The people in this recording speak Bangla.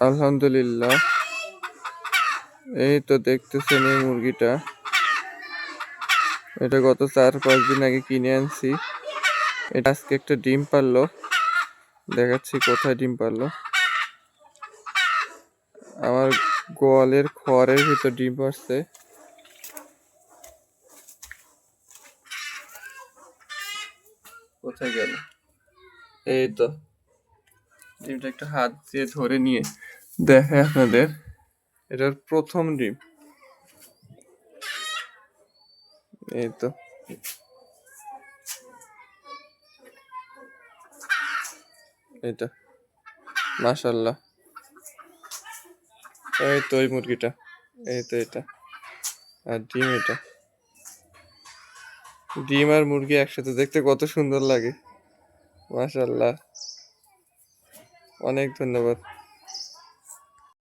আলহামদুলিল্লাহ। এই তো দেখতেছেন এই মুরগিটা। এটা গত চার, পাঁচ দিন আগে কিনে আনছি। এটা আজকে একটা ডিম পারল। দেখাচ্ছি কোথায় ডিম পারল। আমার গোয়ালের খড়ের ভিতর ডিম পারছে। কোথায় গেল? এই তো। ডিমটা একটা হাত দিয়ে ধরে নিয়ে দেখে আপনাদের। এটার প্রথম ডিম। এই তো। এটা মাশাল্লাহ এই তো ওই মুরগিটা। এই তো এটা। আর ডিম এটা। ডিম আর মুরগি একসাথে দেখতে কত সুন্দর লাগে। মাশাল্লাহ অনেক ধন্যবাদ।